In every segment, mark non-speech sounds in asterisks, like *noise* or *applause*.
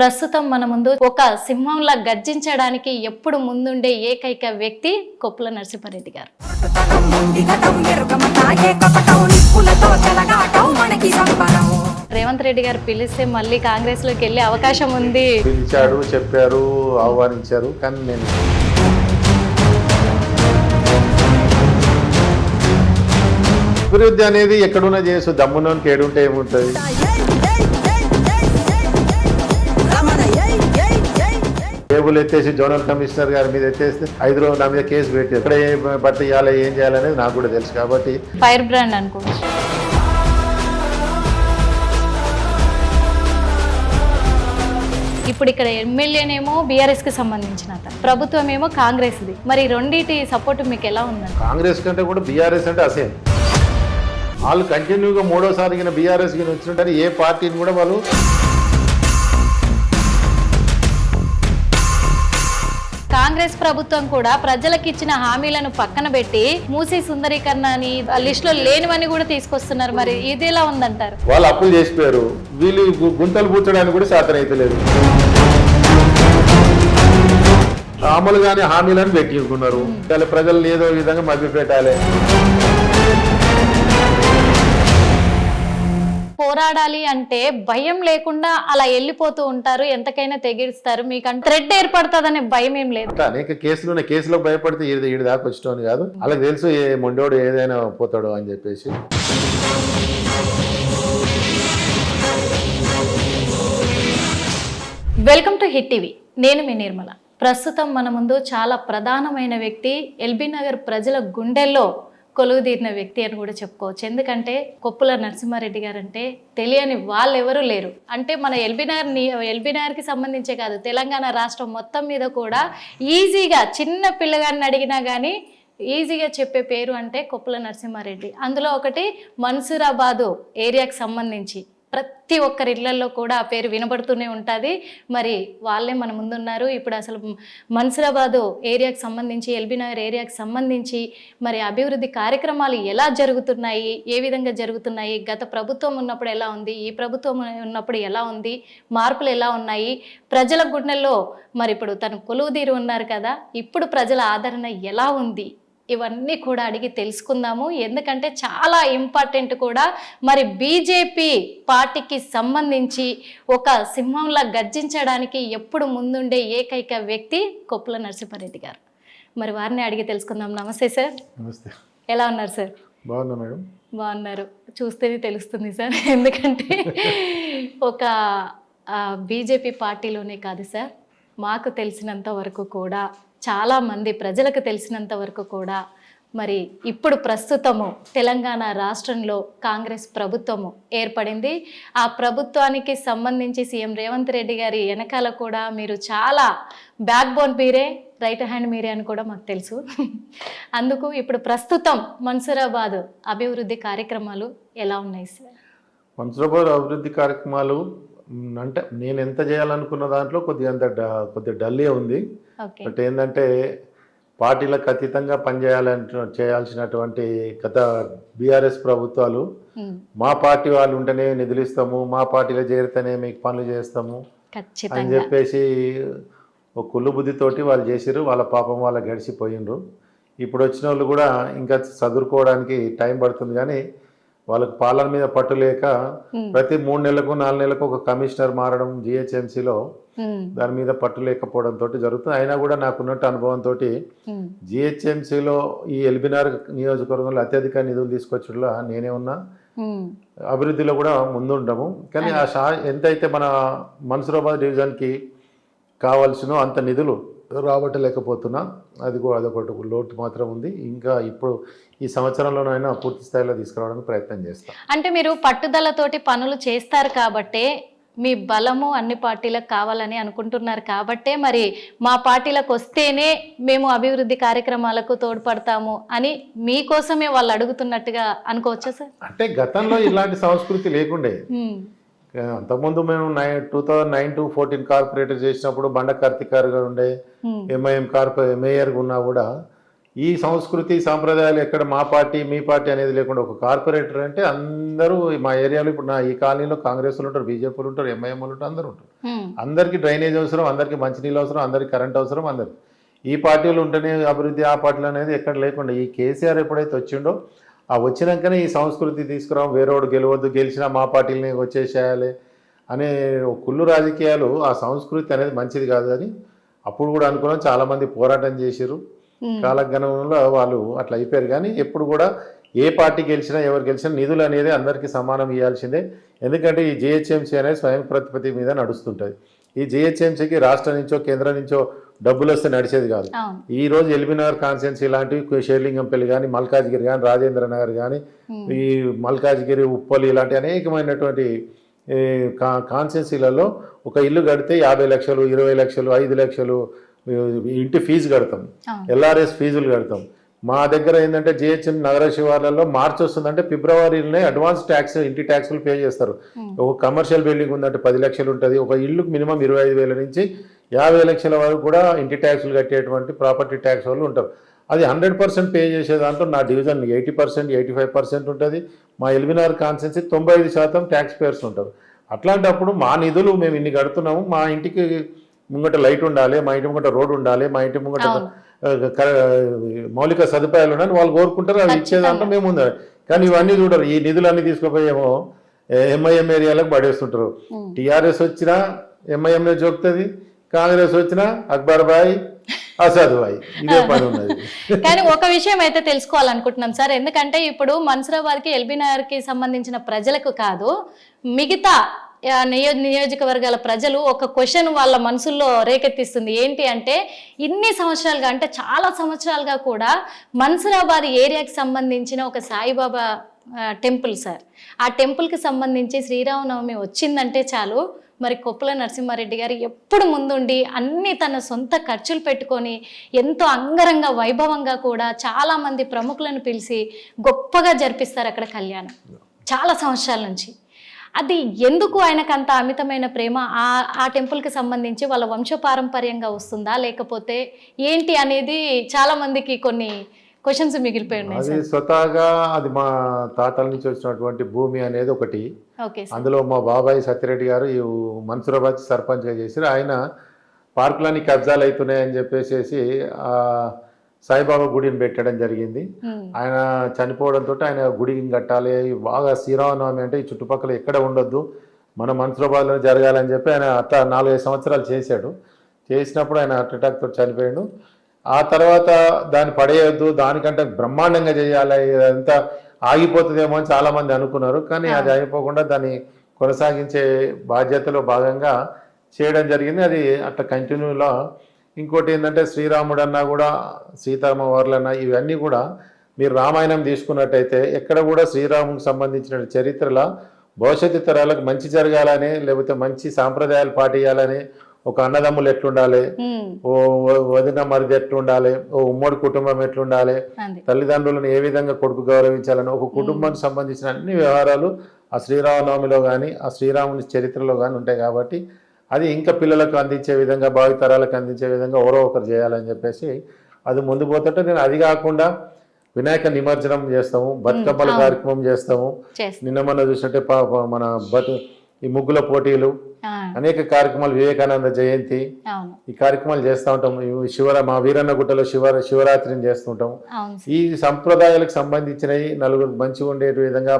ప్రస్తుతం మన ముందు ఒక సింహంలా గర్జించడానికి ఎప్పుడు ముందుండే ఏకైక వ్యక్తి కొప్పుల నరసింహారెడ్డి గారు. మనకి రేవంత్ రెడ్డి గారు పిలిస్తే మళ్ళీ కాంగ్రెస్లోకి వెళ్ళే అవకాశం ఉంది. పిలిచాడు చెప్పారు ఆహ్వానించారు కానీ నేను అభివృద్ధి అనేది ఎక్కడున్నా చేసు దమ్మునోనికి ఏడుంటే ఏముంటుంది? టేబుల్ ఎత్తేసి జోనల్ కమిషనర్ గారి మీద ఎత్తేస్తే ఐదు రోజులు నా మీద కేసు పెట్టి ఎక్కడ ఏ బట్ట ఇవ్వాలి ఏం చేయాలనేది నాకు కూడా తెలుసు కాబట్టి ఫైర్ బ్రాండ్ అనుకోవచ్చు. ఇప్పుడు ఇక్కడ ఎమ్మెల్యేనేమో బీఆర్ఎస్కి సంబంధించిన ప్రభుత్వం ఏమో కాంగ్రెస్ ది మరి రెండింటి సపోర్ట్ మీకు ఎలా ఉందండి? కాంగ్రెస్ కంటే కూడా బీఆర్ఎస్ అంటే అసేం వాళ్ళు కంటిన్యూగా మూడోసారి బీఆర్ఎస్ కింద వచ్చినట్టు ఏ పార్టీని కూడా వాళ్ళు కాంగ్రెస్ ప్రభుత్వం కూడా ప్రజలకు ఇచ్చిన హామీలను పక్కన పెట్టి మూసీ సుందరీకరణ అని లిస్ట్లో లేనివని కూడా తీసుకొస్తున్నారు మరి. ఇది ఎలా ఉందంటారు? వాళ్ళు అప్పులు చేసిపోయారు. వీళ్ళు గుంతలు పూడ్చడానికి కూడా శాతం అయితే లేదు. అమలుగానే హామీలను పెట్టించుకున్నారు వాళ్ళ ప్రజలను ఏదో విధంగా మభ్య పోరాడాలి అంటే భయం లేకుండా అలా వెళ్ళిపోతూ ఉంటారు. ఎంతకైనా తెగిస్తారు మీకు థ్రెడ్ ఏర్పడుతుందనే భయం ఏం లేదు. అనేక కేసులు ఉన్నాయి. కేసులో భయపడితే ఈడి ఈడి దాకా వచ్చేటోని కాదు. వాళ్ళకి తెలుసు ఏ మొండోడు ఏదైనా పోతాడు అని చెప్పేసి. Welcome to Hit TV. నేను మీ నిర్మల. ప్రస్తుతం మన ముందు చాలా ప్రధానమైన వ్యక్తి ఎల్బీ నగర్ ప్రజల గుండెల్లో కొలువు తీరిన వ్యక్తి అని కూడా చెప్పుకోవచ్చు. ఎందుకంటే కొప్పుల నరసింహారెడ్డి గారు అంటే తెలియని వాళ్ళెవరూ లేరు. అంటే మన ఎల్బీ ఎల్బీనార్కి సంబంధించే కాదు తెలంగాణ రాష్ట్రం మొత్తం మీద కూడా ఈజీగా చిన్న పిల్లగాన్ని అడిగినా కానీ ఈజీగా చెప్పే పేరు అంటే కొప్పుల నరసింహారెడ్డి. అందులో ఒకటి మన్సూరాబాదు ఏరియాకి సంబంధించి. ప్రతి ఒక్కరి ఇళ్ళలో కూడా ఆ పేరు వినబడుతూనే ఉంటుంది. మరి వాళ్ళే మన ముందున్నారు. ఇప్పుడు అసలు మన్సూరాబాదు ఏరియాకి సంబంధించి ఎల్బీ నగర్ ఏరియాకి సంబంధించి మరి అభివృద్ధి కార్యక్రమాలు ఎలా జరుగుతున్నాయి? ఏ విధంగా జరుగుతున్నాయి? గత ప్రభుత్వం ఉన్నప్పుడు ఎలా ఉంది? ఈ ప్రభుత్వం ఉన్నప్పుడు ఎలా ఉంది? మార్పులు ఎలా ఉన్నాయి? ప్రజల గుండెల్లో మరి ఇప్పుడు తను కొలువుదీరు ఉన్నారు కదా. ఇప్పుడు ప్రజల ఆదరణ ఎలా ఉంది? ఇవన్నీ కూడా అడిగి తెలుసుకుందాము. ఎందుకంటే చాలా ఇంపార్టెంట్ కూడా. మరి బీజేపీ పార్టీకి సంబంధించి ఒక సింహంలా గర్జించడానికి ఎప్పుడు ముందుండే ఏకైక వ్యక్తి కొప్పుల నరసింహారెడ్డి గారు. మరి వారిని అడిగి తెలుసుకుందాం. నమస్తే సార్. నమస్తే. ఎలా ఉన్నారు సార్? బాగున్నా మేడం. బాగున్నారు. చూస్తేనే తెలుస్తుంది సార్. *laughs* ఎందుకంటే ఒక బీజేపీ పార్టీలోనే కాదు సార్. మాకు తెలిసినంత వరకు కూడా చాలామంది ప్రజలకు తెలిసినంత వరకు కూడా మరి ఇప్పుడు ప్రస్తుతము తెలంగాణ రాష్ట్రంలో కాంగ్రెస్ ప్రభుత్వము ఏర్పడింది. ఆ ప్రభుత్వానికి సంబంధించి సీఎం రేవంత్ రెడ్డి గారి వెనకాల కూడా మీరు చాలా బ్యాక్ బోన్ మీరే రైట్ హ్యాండ్ మీరే అని కూడా మాకు తెలుసు. *laughs* అందుకు ఇప్పుడు ప్రస్తుతం మన్సూరాబాద్ అభివృద్ధి కార్యక్రమాలు ఎలా ఉన్నాయి సార్? మన్సూరాబాద్ అభివృద్ధి కార్యక్రమాలు అంటే నేను ఎంత చేయాలనుకున్న దాంట్లో కొద్దిగా అంత కొద్దిగా డల్లే ఉంది. బట్ ఏంటంటే పార్టీలకు అతీతంగా పనిచేయాలంట చేయాల్సినటువంటి గత బీఆర్ఎస్ ప్రభుత్వాలు మా పార్టీ వాళ్ళు ఉంటేనే నిధులు ఇస్తాము మా పార్టీలో చేరితేనే మీకు పనులు చేస్తాము అని చెప్పేసి ఒక కుళ్ళు బుద్ధితోటి వాళ్ళు చేసిర్రు. వాళ్ళ పాపం వాళ్ళ గడిచిపోయిండ్రు. ఇప్పుడు వచ్చిన వాళ్ళు కూడా ఇంకా చదువుకోవడానికి టైం పడుతుంది కానీ వాళ్ళకి పాలన మీద పట్టు లేక ఉమ్, ప్రతి మూడు నెలలకు నాలుగు నెలలకు ఒక కమిషనర్ మారడం జిహెచ్ఎంసీలో దాని మీద పట్టు లేకపోవడంతో జరుగుతుంది. అయినా కూడా నాకున్నట్టు అనుభవంతో జిహెచ్ఎంసీలో ఈ ఎల్బినార్ నియోజకవర్గంలో అత్యధిక నిధులు తీసుకొచ్చడంలో నేనే ఉన్నా. అభివృద్ధిలో కూడా ముందుంటాము కానీ ఆ షా ఎంతైతే మన మన్సూరాబాద్ డివిజన్కి కావాల్సినో అంత నిధులు రాబట్టలేకపోతున్నా. అది కూడా అదొకటి లోటు మాత్రం ఉంది. ఇంకా ఇప్పుడు ఈ సంవత్సరంలోనైనా పూర్తి స్థాయిలో తీసుకురావడానికి ప్రయత్నం చేస్తాం. అంటే మీరు పట్టుదలతోటి పనులు చేస్తారు కాబట్టే మీ బలము అన్ని పార్టీలకు కావాలని అనుకుంటున్నారు కాబట్టే మరి మా పార్టీలకు వస్తేనే మేము అభివృద్ధి కార్యక్రమాలకు తోడ్పడతాము అని మీకోసమే వాళ్ళు అడుగుతున్నట్టుగా అనుకోవచ్చా సార్? అంటే గతంలో ఇలాంటి సంస్కృతి లేకుండే. అంతకుముందు మేము nine two thousand nine to fourteen corporator చేసినప్పుడు బండ కార్తిక్ గారు ఉండే ఎంఐఎం కార్పొ మేయర్గా ఉన్నా కూడా ఈ సంస్కృతి సాంప్రదాయాలు ఎక్కడ మా పార్టీ మీ పార్టీ అనేది లేకుండా ఒక కార్పొరేటర్ అంటే అందరూ మా ఏరియాలో ఇప్పుడు నా ఈ కాలనీలో కాంగ్రెస్లు ఉంటారు బీజేపీలు ఉంటారు ఎంఐఎంలు ఉంటారు అందరూ ఉంటారు. ఉమ్, అందరికీ డ్రైనేజ్ అవసరం అందరికీ మంచినీళ్ళు అవసరం అందరికీ కరెంట్ అవసరం అందరికి. ఈ పార్టీలు ఉంటేనే అభివృద్ధి ఆ పార్టీలు అనేది ఎక్కడ లేకుండా ఈ కేసీఆర్ ఎప్పుడైతే వచ్చిండో ఆ వచ్చినాకనే ఈ సంస్కృతి తీసుకురాం వేరేవాడు గెలవద్దు గెలిచినా మా పార్టీలని వచ్చేసేయాలి అనే కుళ్ళు రాజకీయాలు ఆ సంస్కృతి అనేది మంచిది కాదు అని అప్పుడు కూడా అనుకున్నాం. చాలామంది పోరాటం చేశారు కాలగణంలో వాళ్ళు అట్లా అయిపోయారు. కానీ ఎప్పుడు కూడా ఏ పార్టీ గెలిచినా ఎవరు గెలిచినా నిధులు అనేది అందరికీ సమానం ఇవ్వాల్సిందే ఎందుకంటే ఈ జిహెచ్ఎంసీ అనేది స్వయం ప్రతిపత్తి మీద నడుస్తుంటుంది. ఈ జిహెచ్ఎంసీకి రాష్ట్రం నుంచో కేంద్రం నుంచో డబ్బులు వస్తే నడిచేది కాదు. ఈ రోజు ఎల్బీనగర్ లాంటివి షేర్లింగంపల్లి కానీ మల్కాజ్గిరి కానీ రాజేంద్ర నగర్ కానీ ఈ మల్కాజ్గిరి ఉప్పల్ ఇలాంటి అనేకమైనటువంటి ఈ, కా కాన్స్టిట్యున్సీలలో ఒక ఇల్లు కడితే యాభై లక్షలు ఇరవై లక్షలు ఐదు లక్షలు ఇంటి ఫీజు కడతాం. ఎల్ఆర్ఎస్ ఫీజులు కడతాం. మా దగ్గర ఏంటంటే జిహెచ్ఎం నగర శివార్లలో మార్చి వస్తుందంటే ఫిబ్రవరిలోనే అడ్వాన్స్ ట్యాక్స్ ఇంటి ట్యాక్స్లు పే చేస్తారు. ఒక కమర్షియల్ బిల్డింగ్ ఉందంటే పది లక్షలు ఉంటుంది. ఒక ఇల్లుకు మినిమం ఇరవై ఐదు వేల నుంచి యాభై లక్షల వరకు కూడా ఇంటి ట్యాక్సులు కట్టేటువంటి ప్రాపర్టీ ట్యాక్స్ వాళ్ళు ఉంటారు. అది హండ్రెడ్ పర్సెంట్ పే చేసే దాంట్లో నా division eighty percent eighty five percent ఉంటుంది. మా ఎల్బినార్ కాన్సెన్సీ తొంభై ఐదు శాతం ట్యాక్స్ పేయర్స్ ఉంటారు. అట్లాంటప్పుడు మా నిధులు మేము ఇన్ని కడుతున్నాము. మా ఇంటికి ముంగట లైట్ ఉండాలి మా ఇంటి ముంగట రోడ్ ఉండాలి మా ఇంటి ముంగట మౌలిక సదుపాయాలు ఉన్నాయని వాళ్ళు కోరుకుంటారు అవి ఇచ్చే దాంట్లో మేము ఉండాలి కానీ ఇవన్నీ చూడరు. ఈ నిధులన్నీ తీసుకుపోయేమో ఎంఐఎం ఏరియాలకు పడేస్తుంటారు. టీఆర్ఎస్ వచ్చినా ఎంఐఎంఏ జోకుతుంది. కాంగ్రెస్ వచ్చినా అక్బర్ బాయ్ అసాద్ బాయ్. ఇదే *laughs* పని ఉన్నది కానీ ఒక విషయం అయితే తెలుసుకోవాలనుకుంటున్నాం సార్. ఎందుకంటే ఇప్పుడు మన్సూరాబాద్కి ఎల్బీ నగర్కి సంబంధించిన ప్రజలకు కాదు మిగతా నియో నియోజకవర్గాల ప్రజలు ఒక క్వశ్చన్ వాళ్ళ మనసుల్లో రేకెత్తిస్తుంది. ఏంటి అంటే ఇన్ని సంవత్సరాలుగా అంటే చాలా సంవత్సరాలుగా కూడా మన్సూరాబాద్ ఏరియాకి సంబంధించిన ఒక సాయిబాబా టెంపుల్ సార్. ఆ టెంపుల్కి సంబంధించి శ్రీరామనవమి వచ్చిందంటే చాలు మరి కొప్పుల నరసింహారెడ్డి గారు ఎప్పుడు ముందుండి అన్ని తన సొంత ఖర్చులు పెట్టుకొని ఎంతో అంగరంగ వైభవంగా కూడా చాలా మంది ప్రముఖులను పిలిచి గొప్పగా జరిపిస్తారు అక్కడ కళ్యాణం. చాలా సంవత్సరాల నుంచి. అది ఎందుకు ఆయనకు అంత అమితమైన ప్రేమ? ఆ ఆ టెంపుల్కి సంబంధించి వాళ్ళ వంశపారంపర్యంగా వస్తుందా? లేకపోతే ఏంటి అనేది చాలా మందికి కొన్ని క్వశ్చన్స్ మిగిలిపోయి ఉన్నాయి అది స్వతహాగా అది మా తాతల నుంచి వచ్చినటువంటి భూమి అనేది ఒకటి. అందులో మా బాబాయ్ సత్యరెడ్డి గారు ఈ మన్సూరాబాద్ సర్పంచ్గా చేశారు. ఆయన పార్కులన్నీ కబ్జాలు అవుతున్నాయని చెప్పేసి ఆ సాయిబాబా గుడిని పెట్టడం జరిగింది. ఉమ్, ఆయన చనిపోవడంతో ఆయన గుడిని కట్టాలి. బాగా శ్రీరామనవమి అంటే ఈ చుట్టుపక్కల ఎక్కడ ఉండొద్దు. మన మన్సూరాబాద్లో జరగాలని చెప్పి ఆయన అట్లా నాలుగైదు సంవత్సరాలు చేశాడు. చేసినప్పుడు ఆయన హార్ట్ అటాక్ తోటి చనిపోయాడు. ఆ తర్వాత దాన్ని పడేయొద్దు దానికంటే బ్రహ్మాండంగా చేయాలి ఇదంతా ఆగిపోతుందేమో అని చాలా మంది అనుకున్నారు. కానీ అది అయిపోకుండా దాన్ని కొనసాగించే బాధ్యతలో భాగంగా చేయడం జరిగింది. అది అట్లా కంటిన్యూలో. ఇంకోటి ఏంటంటే శ్రీరాముడు అన్నా కూడా సీతారామ వారులన్నా ఇవన్నీ కూడా మీరు రామాయణం తీసుకున్నట్టయితే ఎక్కడ కూడా శ్రీరామునికి సంబంధించిన చరిత్రలో భవిష్యత్తు తరాలకు మంచి జరగాలని లేకపోతే మంచి సాంప్రదాయాలు పాటించాలని ఒక అన్నదమ్ములు ఎట్లుండాలి? ఓ వదిన మరిది ఎట్లుండాలి? ఓ ఉమ్మడి కుటుంబం ఎట్లుండాలి? తల్లిదండ్రులను ఏ విధంగా కొడుకు గౌరవించాలని ఒక కుటుంబానికి సంబంధించిన అన్ని వ్యవహారాలు ఆ శ్రీరామనవమిలో కానీ ఆ శ్రీరాముని చరిత్రలో కానీ ఉంటాయి కాబట్టి అది ఇంకా పిల్లలకు అందించే విధంగా భావితరాలకు అందించే విధంగా ఎవరో ఒకరు చేయాలని చెప్పేసి అది ముందు పోతుంటే నేను అది కాకుండా వినాయక నిమజ్జనం చేస్తాము బతుకమ్మల. కార్యక్రమం చేస్తాము. చేస్తాం. నిన్న మొన్న చూసినట్టే మన బతు ఈ ముగ్గుల పోటీలు అనేక కార్యక్రమాలు వివేకానంద జయంతి. ఈ కార్యక్రమాలు చేస్తూ ఉంటాం. శివర మా వీరన్న గుట్టలో శివ శివరాత్రిని చేస్తుంటాం ఈ సంప్రదాయాలకు సంబంధించినవి నలుగురు మంచిగా ఉండేటి విధంగా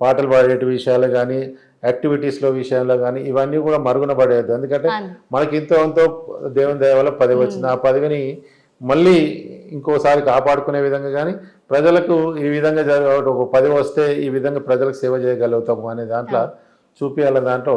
పాటలు పాడేటి విషయాలు కానీ యాక్టివిటీస్లో విషయాల్లో కానీ ఇవన్నీ కూడా మరుగున పడేయద్దు ఎందుకంటే. మనకి ఇంతో ఎంతో దేవుని దయ వల్ల పదవి వచ్చింది. ఆ పదవిని మళ్ళీ ఇంకోసారి కాపాడుకునే విధంగా కానీ ప్రజలకు ఈ విధంగా జరగ ఒక పదవి వస్తే ఈ విధంగా ప్రజలకు సేవ చేయగలుగుతాము అనే దాంట్లో చూపించాల దాంట్లో